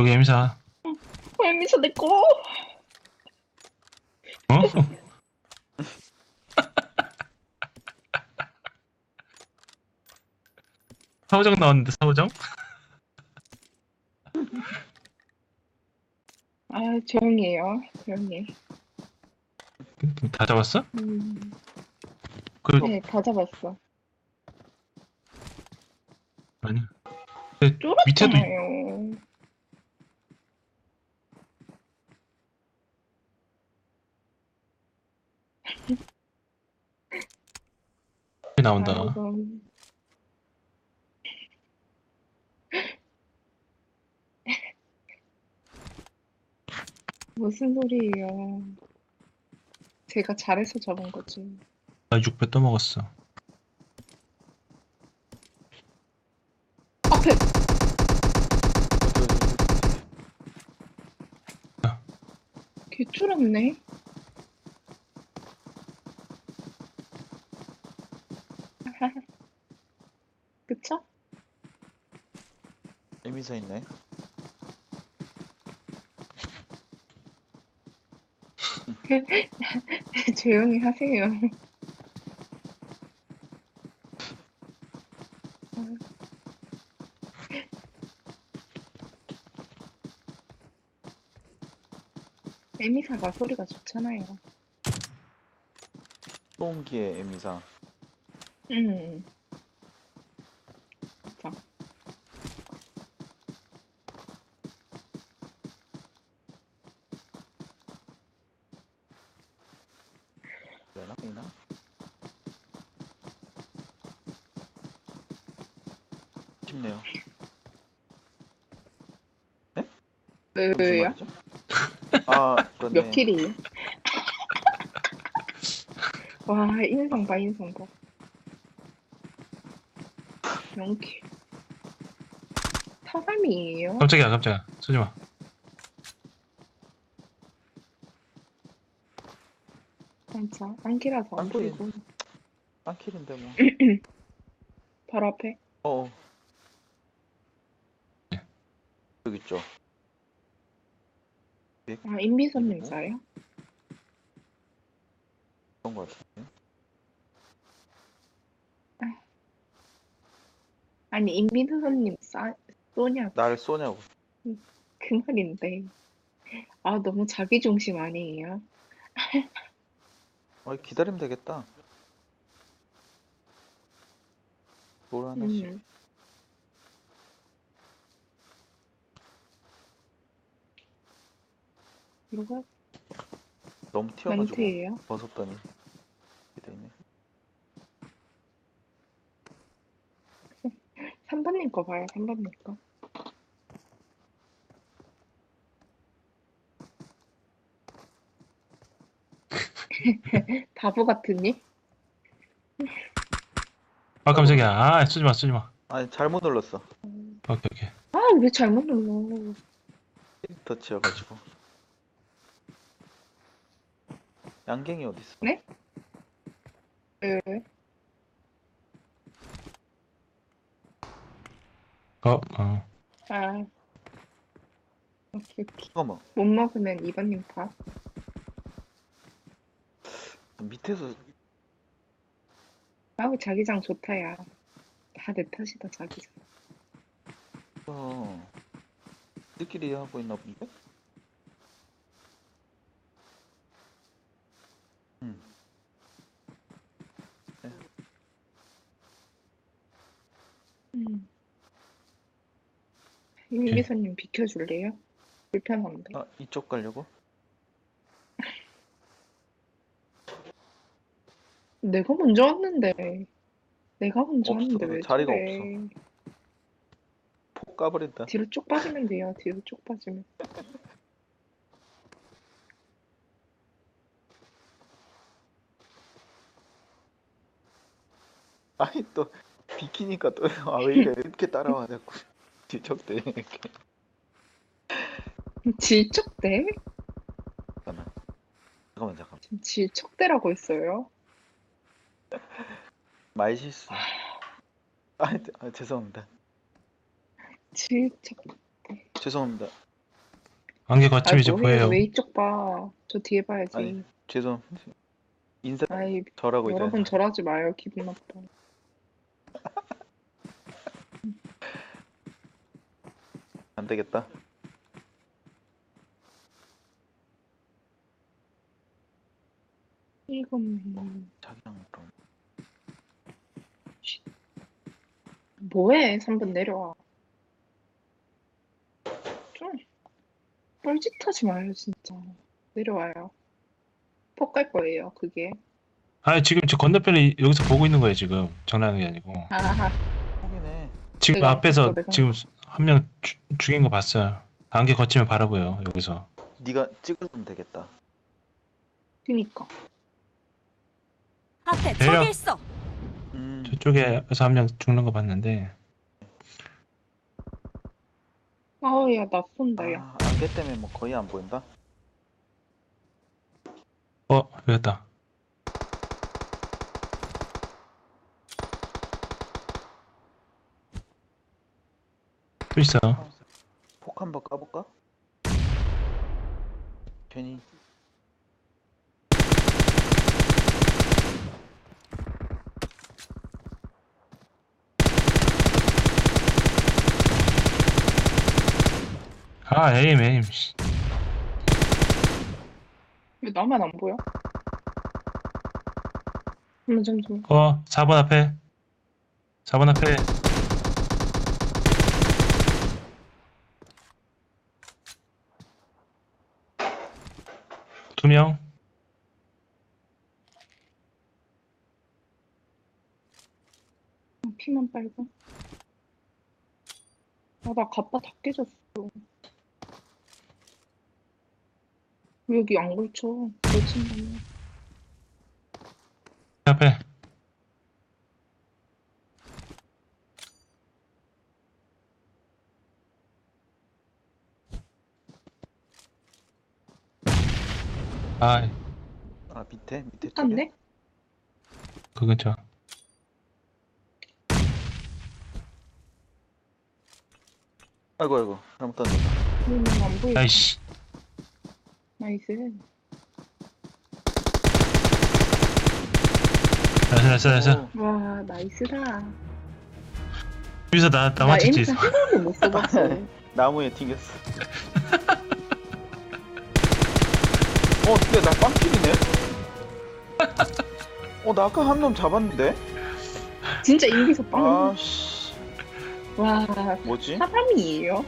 여기. 왜 미쳐 내 거? 어? 사오정 나왔는데 사오정? 아 조용히 해요. 조용히 해. 다 잡았어? 음, 그 네, 다 잡았어. 아니. 근데 밑에도 있- 쫄았잖아요. 나온다. 아이고. 무슨 소리예요? 제가 잘해서 잡은 거지. 나 6배 떠먹었어. 앞에 개쫄았네. 그쵸? 에미사 있네. 조용히 하세요. 에미사가 소리가 좋잖아요. 소음기의 에미사. 음. 자, 되나? 되나? 쉽네요. 무슨 왜요? 말이죠? 아, 그렇네. 몇 킬이에요? 와, 인성 봐, 인성 봐. 0킬. 사람이에요? 깜짝이야, 깜짝이야. 쏘지 마. 진짜. 안키라서 안 안키. 보이고. 빵킬인데 뭐. 바로 앞에. 어. 여기 있죠. 아, 임비선님 싸요? 그런 거 같은데. 아니, 임비선님 싸, 쏘냐고. 나를 쏘냐고. 그 말인데. 아, 너무 자기중심 아니에요? 어, 기다리면 되겠다. 뭘 하나씩. 음. 이거 너무 튀어가지고 멘트예요? 벗었더니 이렇게 돼 있네. 3번님 거 봐요, 3번님 거. 바보 같으니? 아, 깜짝이야. 아, 쏘지 마, 쏘지 마. 아니 잘못 눌렀어. 오케이, 오케이. 아, 왜 잘못 눌러? 터치여가지고. 양갱이 어디 있어? 네? 왜? 어, 어. 아. 잠깐만. 못 먹으면 2번님 봐. 밑에서 아우, 자기장 좋다, 야. 다 내 탓이다, 자기장. 어, 우리끼리 하고 있나 본데? 음. 음. 임비서님 비켜줄래요? 불편한데. 아 이쪽 가려고? 내가 먼저 왔는데. 내가 먼저 없어. 왔는데 왜 자리가 저래. 폭 까버린다. 뒤로 쭉 빠지면 돼요. 뒤로 쭉 빠지면. 아니 또 비키니까 또 아 왜 이렇게 따라와 자꾸 뒤척대 이렇게. 질척대? 잠깐만. 잠깐만 잠깐만. 지금 질척대라고 했어요. 말 실수. 아, 아 죄송합니다. 질척. 죄송합니다. 안개 거침이 이제 아이, 뭐해. 보여요. 왜 이쪽 봐. 저 뒤에 봐야지. 아니, 죄송. 인사 아이, 절하고 여러분 있잖아. 절하지 마요. 기분 나빠. 안 되겠다. 이건 자기랑 그럼. 뭐해? 3번 내려와. 좀 뻘짓하지 마요, 진짜. 내려와요. 폭갈 거예요, 그게. 아 지금 저 건너편에 여기서 보고 있는 거예요 지금 장난하는 게 아니고 아하. 확인해. 지금 내가, 앞에서 내가. 지금 한 명 죽인 거 봤어요. 안개 거치면 바라고요 여기서. 네가 찍으면 되겠다. 그니까. 앞에 내려. 적이 있어. 음. 저쪽에서 한 명 죽는 거 봤는데 아우, 야, 나 쏜다, 야. 아, 안개 때문에 뭐 거의 안 보인다. 어 여기다. 또 있어. 폭 한번 까볼까? 괜히 아 에임 에임. 씨. 왜 나만 안 보여? 잠깐만, 잠깐만. 어 4번 앞에. 4번 앞에. 두 명. 피만 빨고. 아, 나 가빠 다 깨졌어. 왜 여기 안 걸쳐? 걸친다며. 앞에. 아, 아 밑에 밑에 쪽에 딴데? 그 근처. 아이고 아이고 잘못 던졌다. 음, 안 보여. 아이씨. 나이스. 나이스, 나이스, 나이스. 오, 와, 나이스다. 여기서 나, 나 맞췄지. 에임스 한 번도 못 써봤어. 나무에 튕겼어. 어, 근데 나 빵킬이네. 어, 나 아까 한 놈 잡았는데. 진짜 인기서 빵. 아 씨, 와, 뭐지? 사람이에요?